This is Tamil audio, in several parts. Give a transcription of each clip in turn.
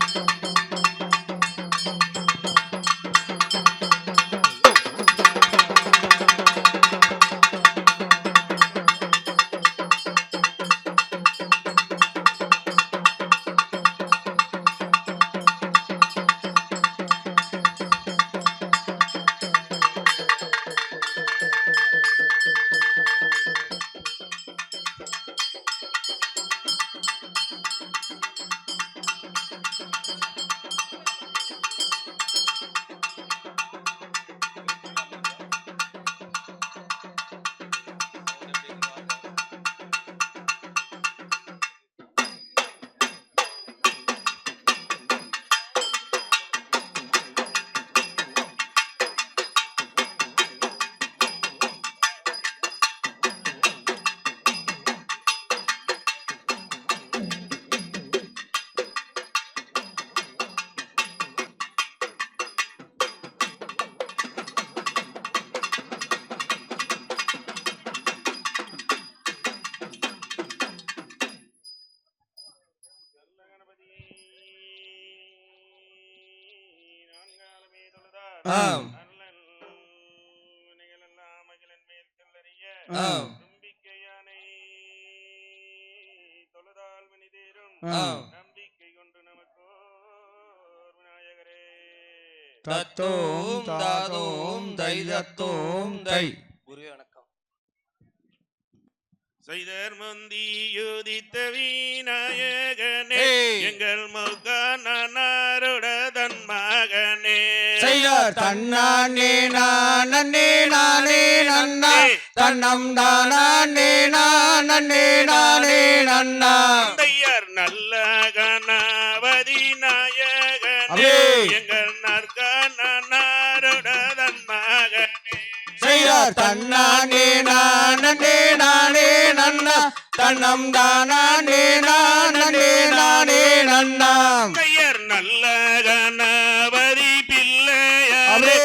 dun, dun. தத்தோம் தாதோம் தை தத்தோம் தை குருவே வணக்கம். செய்தர் முந்தி யுதித்த விநாயகனே. எங்கள் முகனாருட தன் மகனே. செய்தார் தன்னானே நானே நானே நன்னா. தன்னம் தானே நானே நானே நன்னா. தந்தையர் நல்ல கணபதி நாயகனே. எங்கள் தன்னானே நானே நானே நன்னா தன்னம் தானே நானே நானே நன்னா தந்தையர் நல்ல கணபதி பிள்ளையாரே. அவே.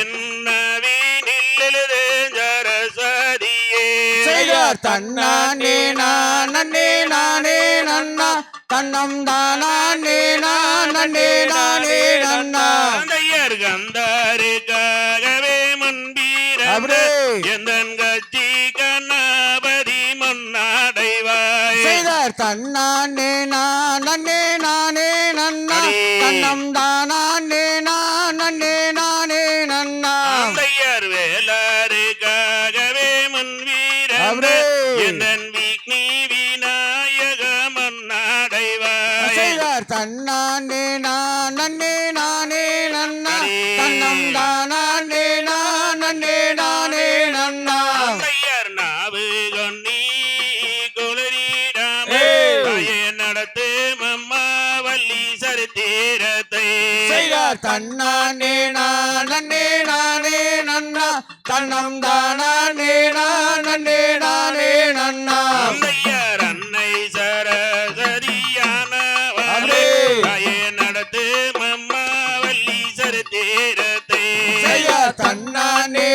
என்னவினில்லெழுதேஞ்சரசதியே செய்தார் தன்னானே நானே நானே நன்னா தன்னம் தானே நானே நானே நன்னா முன்பீரே அப்ரே. எந்தன் கட்சி கணபதி முன்னடைவாய் செய்தார் தன்னானே நானே நானே நன்னா. தன்னம் தன்னானே நானே நானே நன்னா தன்னம் தானே நானே நானே நன்னா அன்னை. தாயே நடத்து மம்மா வள்ளி சரித்திரத்தை செய்தார் தன்னானே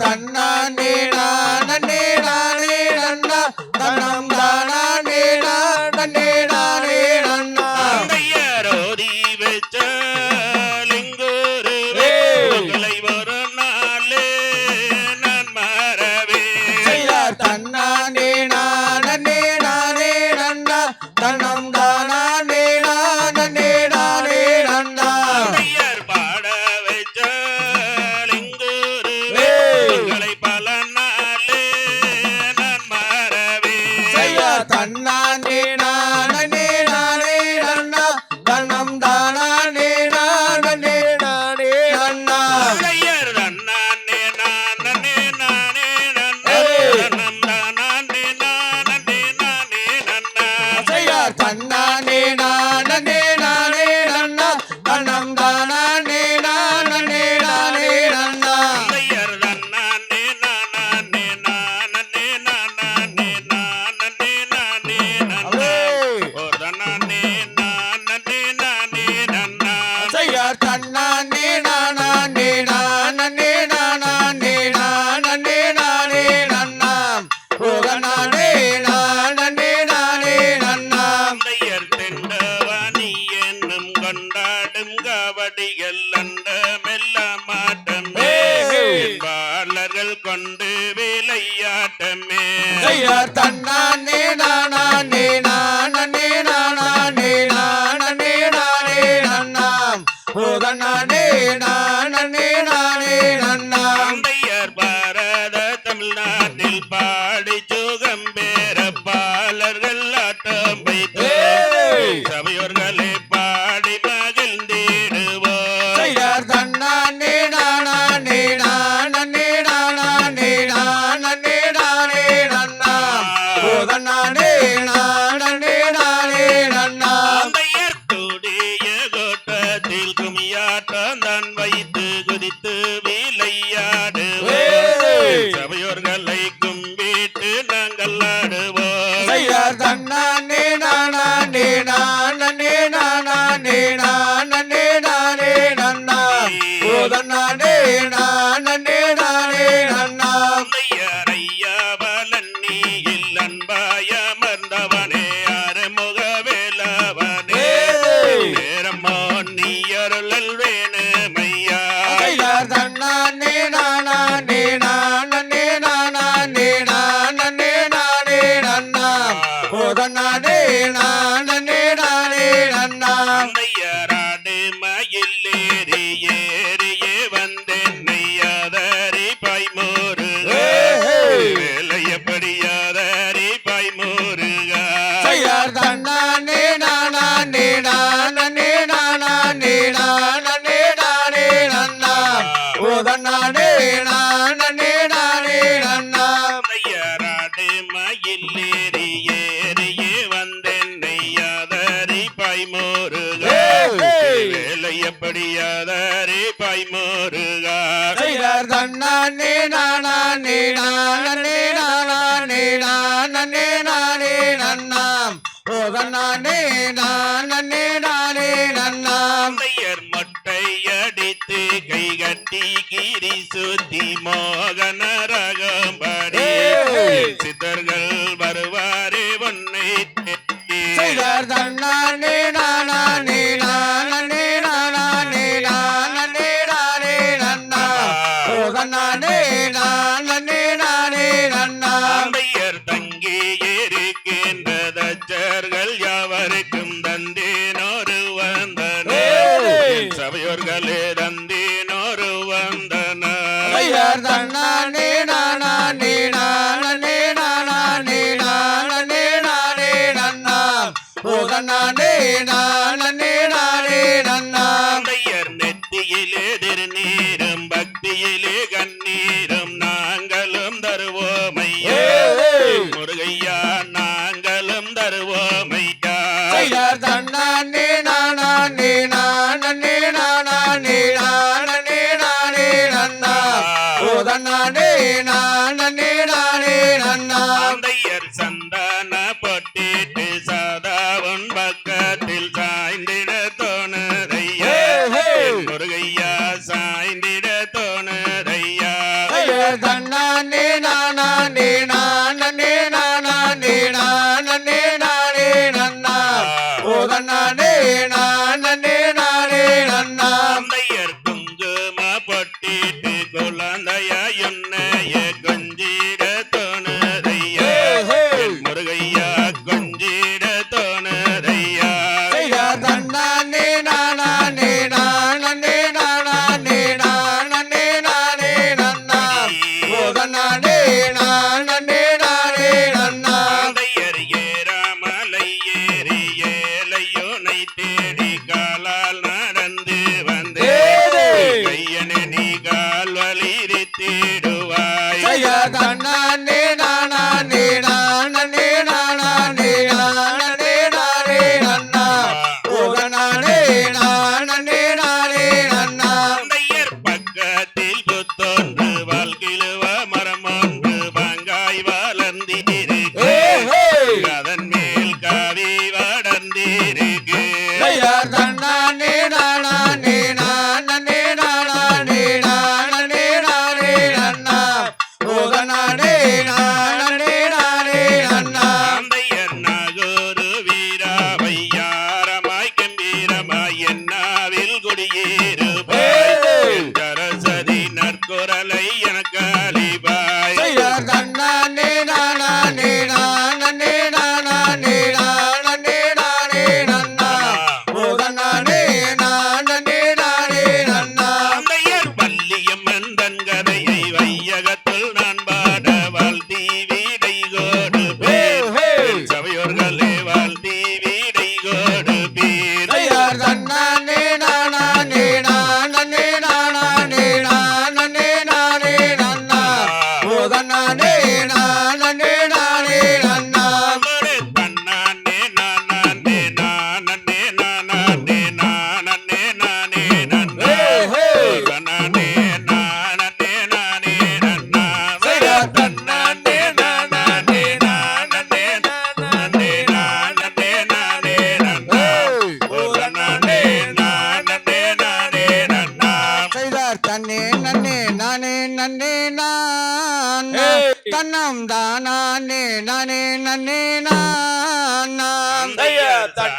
தன்னானே நானே நானே. கொண்டு விளையாட்டமே. நானே நானே நானே நன்னாமையர் மட்டை அடித்து கை கட்டி கிரி சுத்தி மோகன ரகம்படி சித்தர்கள் வருவாரே உன்னை தன்னானே முருகையா.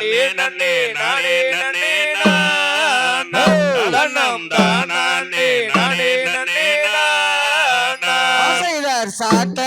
நன்னே நன்னே நானே நன்னே தன்னம் தானே நானே நன்னே நான். சாட்ட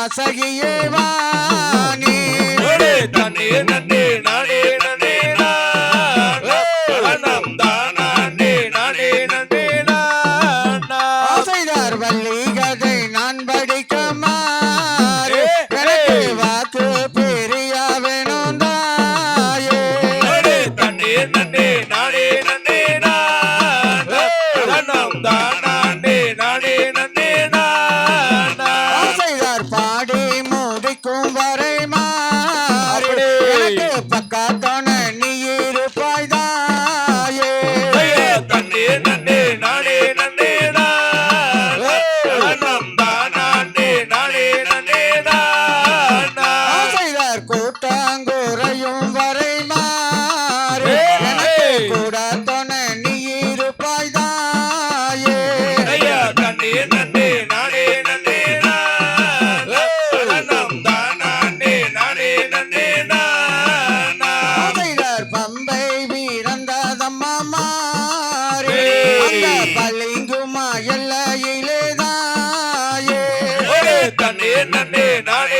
வாசகியே வா. என்னன்னே நானே